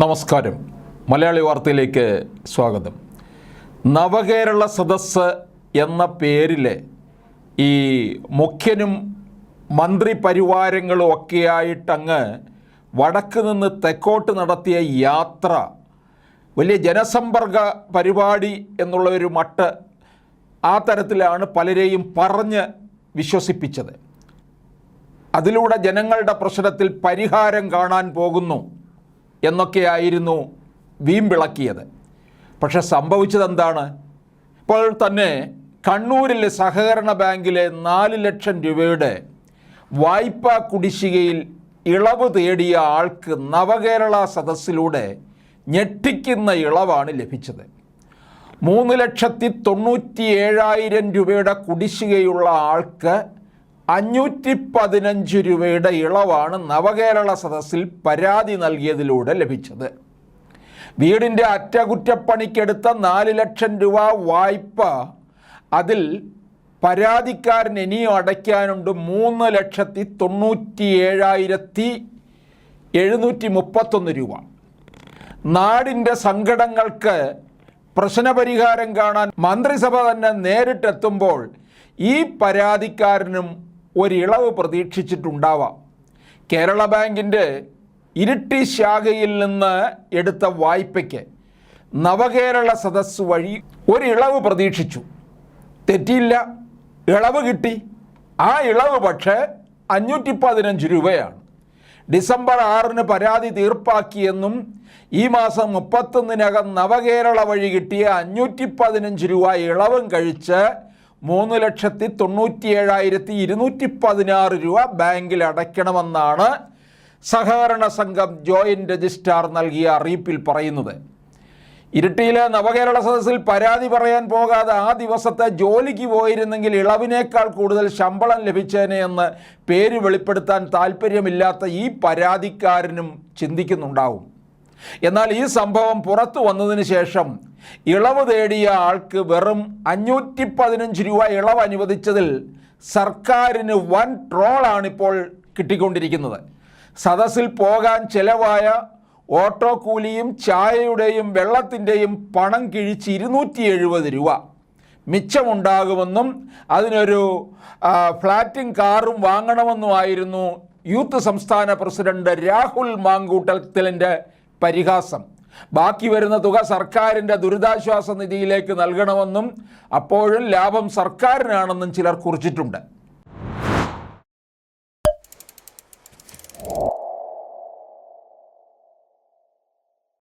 നമസ്കാരം. മലയാളി വാർത്തയിലേക്ക് സ്വാഗതം. നവകേരള സദസ്സ് എന്ന പേരിൽ ഈ മുഖ്യനും മന്ത്രി പരിവാരങ്ങളും ഒക്കെയായിട്ടങ്ങ് വടക്ക് നിന്ന് തെക്കോട്ട് നടത്തിയ യാത്ര വലിയ ജനസമ്പർക്ക പരിപാടി എന്നുള്ള ഒരു മട്ട് ആ തരത്തിലാണ് പലരെയും പറഞ്ഞ് വിശ്വസിപ്പിച്ചത്. അതിലൂടെ ജനങ്ങളുടെ പ്രശ്നത്തിൽ പരിഹാരം കാണാൻ പോകുന്നു. എന്നൊക്കെയായിരുന്നു വീമ്പിളക്കിയത്. പക്ഷെ സംഭവിച്ചത് എന്താണ് ഇപ്പോൾ തന്നെ കണ്ണൂരിലെ സഹകരണ ബാങ്കിലെ നാല് ലക്ഷം രൂപയുടെ വായ്പാ കുടിശ്ശികയിൽ ഇളവ് തേടിയ ആൾക്ക് നവകേരള സദസ്സിലൂടെ ഞെട്ടിക്കുന്ന ഇളവാണ് ലഭിച്ചത്. മൂന്ന് ലക്ഷത്തി തൊണ്ണൂറ്റി ഏഴായിരം രൂപയുടെ കുടിശ്ശികയുള്ള ആൾക്ക് അഞ്ഞൂറ്റി പതിനഞ്ച് രൂപയുടെ ഇളവാണ് നവകേരള സദസ്സിൽ പരാതി നൽകിയതിലൂടെ ലഭിച്ചത്. വീടിന്റെ അറ്റകുറ്റപ്പണിക്കെടുത്ത നാല് ലക്ഷം രൂപ വായ്പ അതിൽ പരാതിക്കാരൻ ഇനിയും അടയ്ക്കാനുണ്ട് മൂന്ന് ലക്ഷത്തി തൊണ്ണൂറ്റി ഏഴായിരത്തി എഴുന്നൂറ്റി മുപ്പത്തൊന്ന് രൂപ. നാടിന്റെ സങ്കടങ്ങൾക്ക് പ്രശ്നപരിഹാരം കാണാൻ മന്ത്രിസഭ തന്നെ നേരിട്ടെത്തുമ്പോൾ ഈ പരാതിക്കാരനും ഒരിളവ് പ്രതീക്ഷിച്ചിട്ടുണ്ടാവാം. കേരള ബാങ്കിന്റെ ഇരിട്ടി ശാഖയിൽ നിന്ന് എടുത്ത വായ്പയ്ക്ക് നവകേരള സദസ് വഴി ഒരിളവ് പ്രതീക്ഷിച്ചു. തെറ്റിയില്ല. ഇളവ് കിട്ടി. ആ ഇളവ് പക്ഷേ അഞ്ഞൂറ്റി പതിനഞ്ച് രൂപയാണ്. ഡിസംബർ ആറിന് പരാതി തീർപ്പാക്കിയെന്നും ഈ മാസം മുപ്പത്തൊന്നിനകം നവകേരള വഴി കിട്ടിയ അഞ്ഞൂറ്റി പതിനഞ്ച് രൂപ ഇളവും കഴിച്ച് മൂന്ന് ലക്ഷത്തി തൊണ്ണൂറ്റി ഏഴായിരത്തി ഇരുന്നൂറ്റി പതിനാറ് രൂപ ബാങ്കിൽ അടയ്ക്കണമെന്നാണ് സഹകരണ സംഘം ജോയിന്റ് രജിസ്ട്രാർ നൽകിയ അറിയിപ്പിൽ പറയുന്നത്. ഇരിട്ടിയിലെ നവകേരള സദസ്സിൽ പരാതി പറയാൻ പോകാതെ ആ ദിവസത്തെ ജോലിക്ക് പോയിരുന്നെങ്കിൽ ഇളവിനേക്കാൾ കൂടുതൽ ശമ്പളം ലഭിച്ചേനെ എന്ന് പേര് വെളിപ്പെടുത്താൻ താല്പര്യമില്ലാത്ത ഈ പരാതിക്കാരനും ചിന്തിക്കുന്നുണ്ടാവും. എന്നാൽ ഈ സംഭവം പുറത്തു വന്നതിന് ശേഷം ഇളവ് തേടിയ ആൾക്ക് വെറും അഞ്ഞൂറ്റി പതിനഞ്ച് രൂപ ഇളവ് അനുവദിച്ചതിൽ സർക്കാരിന് വൻ ട്രോളാണിപ്പോൾ കിട്ടിക്കൊണ്ടിരിക്കുന്നത്. സദസ്സിൽ പോകാൻ ചെലവായ ഓട്ടോ കൂലിയും ചായയുടെയും വെള്ളത്തിന്റെയും പണം കിഴിച്ച് ഇരുന്നൂറ്റി എഴുപത് രൂപ. മിച്ചമുണ്ടാകുമെന്നും അതിനൊരു ഫ്ലാറ്റും കാറും വാങ്ങണമെന്നുമായിരുന്നു യൂത്ത് സംസ്ഥാന പ്രസിഡന്റ് രാഹുൽ മാങ്കൂട്ടത്തിലിന്റെ പരിഹാസം. ബാക്കി വരുന്ന തുക സർക്കാരിന്റെ ദുരിതാശ്വാസ നിധിയിലേക്ക് നൽകണമെന്നും അപ്പോഴും ലാഭം സർക്കാരിനാണെന്നും ചിലർ കുറിച്ചിട്ടുണ്ട്.